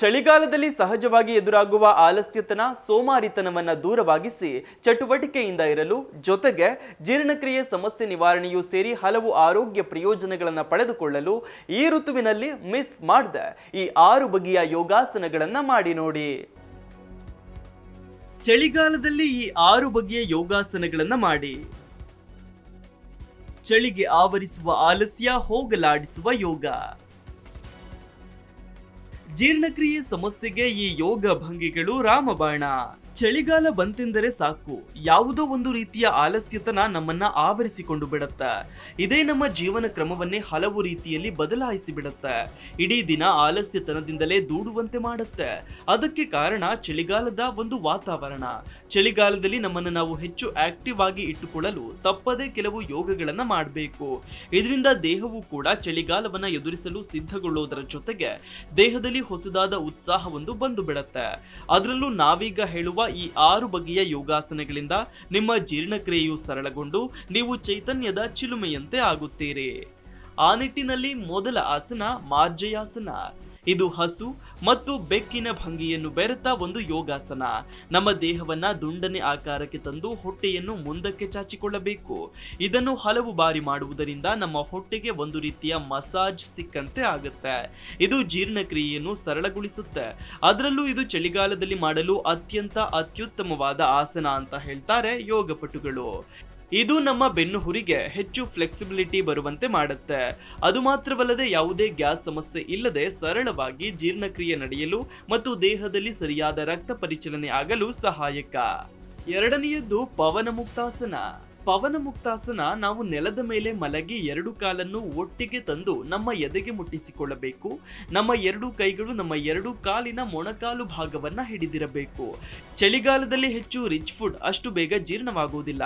ಚಳಿಗಾಲದಲ್ಲಿ ಸಹಜವಾಗಿ ಎದುರಾಗುವ ಆಲಸ್ಯತನ, ಸೋಮಾರಿತನವನ್ನು ದೂರವಾಗಿಸಿ ಚಟುವಟಿಕೆಯಿಂದ ಇರಲು ಜೊತೆಗೆ ಜೀರ್ಣಕ್ರಿಯೆ, ಸಮಸ್ಯೆ ನಿವಾರಣೆಯೂ ಸೇರಿ ಹಲವು ಆರೋಗ್ಯ ಪ್ರಯೋಜನಗಳನ್ನು ಪಡೆದುಕೊಳ್ಳಲು ಈ ಋತುವಿನಲ್ಲಿ ಮಿಸ್ ಮಾಡದೆ. ಈ ಆರು ಬಗೆಯ ಯೋಗಾಸನಗಳನ್ನು ಮಾಡಿ ನೋಡಿ. ಚಳಿಗಾಲದಲ್ಲಿ ಈ ಆರು ಬಗೆಯ ಯೋಗಾಸನಗಳನ್ನು ಮಾಡಿ. ಚಳಿಗೆ ಆವರಿಸುವ ಆಲಸ್ಯ, ಹೋಗಲಾಡಿಸುವ ಯೋಗ. ಜೀರ್ಣಕ್ರಿಯೆ ಸಮಸ್ಯೆಗೆ ಈ ಯೋಗ ಭಂಗಿಗಳು ರಾಮಬಾಣ. ಚಳಿಗಾಲ ಬಂತೆಂದರೆ ಸಾಕು. ಯಾವುದೋ ಒಂದು ರೀತಿಯ ಆಲಸ್ಯತನ ನಮ್ಮನ್ನ ಆವರಿಸಿಕೊಂಡು ಬಿಡತ್ತ. ಇದೇ ನಮ್ಮ ಜೀವನ ಕ್ರಮವನ್ನೇ ಹಲವು ರೀತಿಯಲ್ಲಿ ಬದಲಾಯಿಸಿ ಬಿಡುತ್ತೆ. ಇಡೀ ದಿನ ಆಲಸ್ಯತನದಿಂದಲೇ ದೂಡುವಂತೆ ಮಾಡುತ್ತೆ. ಅದಕ್ಕೆ ಕಾರಣ ಚಳಿಗಾಲದ ಒಂದು ವಾತಾವರಣ. ಚಳಿಗಾಲದಲ್ಲಿ ನಮ್ಮನ್ನು ನಾವು ಹೆಚ್ಚು ಆಕ್ಟಿವ್ ಆಗಿ ಇಟ್ಟುಕೊಳ್ಳಲು ತಪ್ಪದೇ ಕೆಲವು ಯೋಗಗಳನ್ನು ಮಾಡಬೇಕು. ಇದರಿಂದ ದೇಹವು ಕೂಡ ಚಳಿಗಾಲವನ್ನು ಎದುರಿಸಲು ಸಿದ್ಧಗೊಳ್ಳುವುದರ ಜೊತೆಗೆ ದೇಹದಲ್ಲಿ ಹೊಸದಾದ ಉತ್ಸಾಹವೊಂದು ಬಂದು ಬಿಡುತ್ತೆ. ಅದರಲ್ಲೂ ನಾವೀಗ ಹೇಳುವ ಈ ಆರು ಬಗೆಯ ಯೋಗಾಸನಗಳಿಂದ ನಿಮ್ಮ ಜೀರ್ಣಕ್ರಿಯೆಯು ಸರಳಗೊಂಡು ನೀವು ಚೈತನ್ಯದ ಚಿಲುಮೆಯಂತೆ ಆಗುತ್ತೀರಿ. ಆ ನಿಟ್ಟಿನಲ್ಲಿ ಮೊದಲ ಆಸನ ಮಾರ್ಜಯಾಸನ. ಇದು ಹಸು ಮತ್ತು ಬೆಕ್ಕಿನ ಭಂಗಿಯನ್ನು ಬೆರೆತ ಒಂದು ಯೋಗಾಸನ. ನಮ್ಮ ದೇಹವನ್ನ ದುಂಡನೆ ಆಕಾರಕ್ಕೆ ತಂದು ಹೊಟ್ಟೆಯನ್ನು ಮುಂದಕ್ಕೆ ಚಾಚಿಕೊಳ್ಳಬೇಕು. ಇದನ್ನು ಹಲವು ಬಾರಿ ಮಾಡುವುದರಿಂದ ನಮ್ಮ ಹೊಟ್ಟೆಗೆ ಒಂದು ರೀತಿಯ ಮಸಾಜ್ ಸಿಕ್ಕಂತೆ ಆಗುತ್ತೆ. ಇದು ಜೀರ್ಣಕ್ರಿಯೆಯನ್ನು ಸರಳಗೊಳಿಸುತ್ತೆ. ಅದರಲ್ಲೂ ಇದು ಚಳಿಗಾಲದಲ್ಲಿ ಮಾಡಲು ಅತ್ಯಂತ ಅತ್ಯುತ್ತಮವಾದ ಆಸನ ಅಂತ ಹೇಳ್ತಾರೆ ಯೋಗಪಟುಗಳು. ಇದು ನಮ್ಮ ಬೆನ್ನುಹುರಿಗೆ ಹೆಚ್ಚು ಫ್ಲೆಕ್ಸಿಬಿಲಿಟಿ ಬರುವಂತೆ ಮಾಡುತ್ತೆ. ಅದು ಮಾತ್ರವಲ್ಲದೆ ಯಾವುದೇ ಗ್ಯಾಸ್ ಸಮಸ್ಯೆ ಇಲ್ಲದೆ ಸರಳವಾಗಿ ಜೀರ್ಣಕ್ರಿಯೆ ನಡೆಯಲು ಮತ್ತು ದೇಹದಲ್ಲಿ ಸರಿಯಾದ ರಕ್ತ ಪರಿಚಲನೆ ಆಗಲು ಸಹಾಯಕ. ಎರಡನೆಯದ್ದು ಪವನ ಮುಕ್ತಾಸನ ಪವನ ಮುಕ್ತಾಸನ ನಾವು ನೆಲದ ಮೇಲೆ ಮಲಗಿ ಎರಡು ಕಾಲನ್ನು ಒಟ್ಟಿಗೆ ತಂದು ನಮ್ಮ ಎದೆಗೆ ಮುಟ್ಟಿಸಿಕೊಳ್ಳಬೇಕು. ನಮ್ಮ ಎರಡು ಕೈಗಳು ನಮ್ಮ ಎರಡು ಕಾಲಿನ ಮೊಣಕಾಲು ಭಾಗವನ್ನ ಹಿಡಿದಿರಬೇಕು. ಚಳಿಗಾಲದಲ್ಲಿ ಹೆಚ್ಚು ರಿಚ್ ಫುಡ್ ಅಷ್ಟು ಬೇಗ ಜೀರ್ಣವಾಗುವುದಿಲ್ಲ.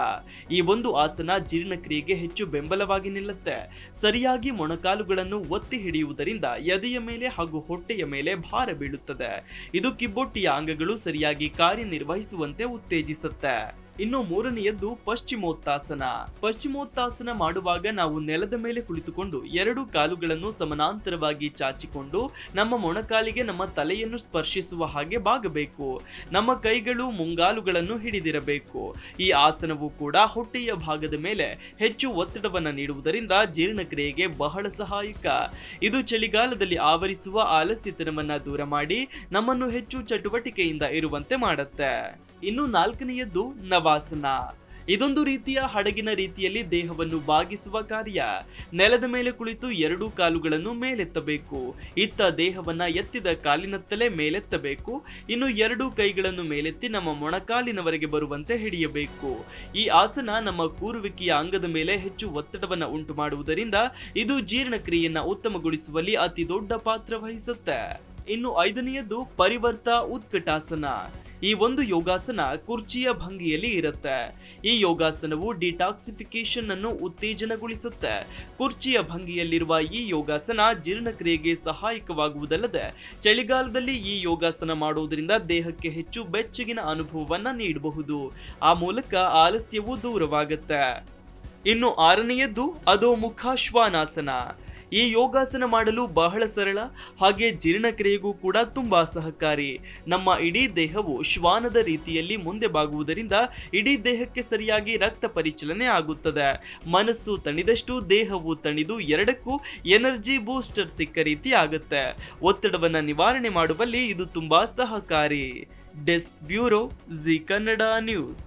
ಈ ಒಂದು ಆಸನ ಜೀರ್ಣಕ್ರಿಯೆಗೆ ಹೆಚ್ಚು ಬೆಂಬಲವಾಗಿ ನಿಲ್ಲುತ್ತೆ. ಸರಿಯಾಗಿ ಮೊಣಕಾಲುಗಳನ್ನು ಒತ್ತಿ ಹಿಡಿಯುವುದರಿಂದ ಎದೆಯ ಮೇಲೆ ಹಾಗೂ ಹೊಟ್ಟೆಯ ಮೇಲೆ ಭಾರ ಬೀಳುತ್ತದೆ. ಇದು ಕಿಬ್ಬೊಟ್ಟಿಯ ಅಂಗಗಳು ಸರಿಯಾಗಿ ಕಾರ್ಯನಿರ್ವಹಿಸುವಂತೆ ಉತ್ತೇಜಿಸುತ್ತೆ. ಇನ್ನು ಮೂರನೆಯದ್ದು ಪಶ್ಚಿಮೋತ್ತಾಸನ. ಪಶ್ಚಿಮೋತ್ತಾಸನ ಮಾಡುವಾಗ ನಾವು ನೆಲದ ಮೇಲೆ ಕುಳಿತುಕೊಂಡು ಎರಡು ಕಾಲುಗಳನ್ನು ಸಮಾನಾಂತರವಾಗಿ ಚಾಚಿಕೊಂಡು ನಮ್ಮ ಮೊಣಕಾಲಿಗೆ ನಮ್ಮ ತಲೆಯನ್ನು ಸ್ಪರ್ಶಿಸುವ ಹಾಗೆ ಬಾಗಬೇಕು. ನಮ್ಮ ಕೈಗಳು ಮುಂಗಾಲುಗಳನ್ನು ಹಿಡಿದಿರಬೇಕು. ಈ ಆಸನವು ಕೂಡ ಹೊಟ್ಟೆಯ ಭಾಗದ ಮೇಲೆ ಹೆಚ್ಚು ಒತ್ತಡವನ್ನು ನೀಡುವುದರಿಂದ ಜೀರ್ಣಕ್ರಿಯೆಗೆ ಬಹಳ ಸಹಾಯಕ. ಇದು ಚಳಿಗಾಲದಲ್ಲಿ ಆವರಿಸುವ ಆಲಸ್ಯತನವನ್ನು ದೂರ ಮಾಡಿ ನಮ್ಮನ್ನು ಹೆಚ್ಚು ಚಟುವಟಿಕೆಯಿಂದ ಇರುವಂತೆ ಮಾಡುತ್ತೆ. ಇನ್ನು ನಾಲ್ಕನೆಯದ್ದು ನವಾಸನ. ಇದೊಂದು ರೀತಿಯ ಹಡಗಿನ ರೀತಿಯಲ್ಲಿ ದೇಹವನ್ನು ಬಾಗಿಸುವ ಕಾರ್ಯ. ನೆಲದ ಮೇಲೆ ಕುಳಿತು ಎರಡೂ ಕಾಲುಗಳನ್ನು ಮೇಲೆತ್ತಬೇಕು. ಇತ್ತ ದೇಹವನ್ನ ಎತ್ತಿದ ಕಾಲಿನತ್ತಲೇ ಮೇಲೆತ್ತಬೇಕು. ಇನ್ನು ಎರಡೂ ಕೈಗಳನ್ನು ಮೇಲೆತ್ತಿ ನಮ್ಮ ಮೊಣಕಾಲಿನವರೆಗೆ ಬರುವಂತೆ ಹಿಡಿಯಬೇಕು. ಈ ಆಸನ ನಮ್ಮ ಕೂರುವಿಕೆಯ ಅಂಗದ ಮೇಲೆ ಹೆಚ್ಚು ಒತ್ತಡವನ್ನು ಉಂಟು ಮಾಡುವುದರಿಂದ ಇದು ಜೀರ್ಣಕ್ರಿಯೆಯನ್ನು ಉತ್ತಮಗೊಳಿಸುವಲ್ಲಿ ಅತಿ ದೊಡ್ಡ ಪಾತ್ರ ವಹಿಸುತ್ತೆ. ಇನ್ನು ಐದನೆಯದ್ದು ಪರಿವರ್ತ ಉತ್ಕಟಾಸನ. ಈ ಒಂದು ಯೋಗಾಸನ ಕುರ್ಚಿಯ ಭಂಗಿಯಲ್ಲಿ ಇರುತ್ತೆ. ಈ ಯೋಗಾಸನವು ಡಿಟಾಕ್ಸಿಫಿಕೇಶನ್ ಅನ್ನು ಉತ್ತೇಜನಗೊಳಿಸುತ್ತೆ. ಕುರ್ಚಿಯ ಭಂಗಿಯಲ್ಲಿರುವ ಈ ಯೋಗಾಸನ ಜೀರ್ಣಕ್ರಿಯೆಗೆ ಸಹಾಯಕವಾಗುವುದಲ್ಲದೆ, ಚಳಿಗಾಲದಲ್ಲಿ ಈ ಯೋಗಾಸನ ಮಾಡುವುದರಿಂದ ದೇಹಕ್ಕೆ ಹೆಚ್ಚು ಬೆಚ್ಚಗಿನ ಅನುಭವವನ್ನು ನೀಡಬಹುದು. ಆ ಮೂಲಕ ಆಲಸ್ಯವು ದೂರವಾಗುತ್ತೆ. ಇನ್ನು ಆರನೆಯದ್ದು ಅದು ಮುಖಾಶ್ವಾನಾಸನ ಈ ಯೋಗಾಸನ ಮಾಡಲು ಬಹಳ ಸರಳ, ಹಾಗೆ ಜೀರ್ಣಕ್ರಿಯೆಗೂ ಕೂಡ ತುಂಬಾ ಸಹಕಾರಿ. ನಮ್ಮ ಇಡೀ ದೇಹವು ಶ್ವಾನದ ರೀತಿಯಲ್ಲಿ ಮುಂದೆ ಬಾಗುವುದರಿಂದ ಇಡೀ ದೇಹಕ್ಕೆ ಸರಿಯಾಗಿ ರಕ್ತ ಪರಿಚಲನೆ ಆಗುತ್ತದೆ. ಮನಸ್ಸು ತಣಿದಷ್ಟು ದೇಹವು ತಣಿದು ಎರಡಕ್ಕೂ ಎನರ್ಜಿ ಬೂಸ್ಟರ್ ಸಿಕ್ಕ ರೀತಿ ಆಗುತ್ತೆ. ಒತ್ತಡವನ್ನು ನಿವಾರಣೆ ಮಾಡುವಲ್ಲಿ ಇದು ತುಂಬಾ ಸಹಕಾರಿ. Desk bureau, G Kannada news.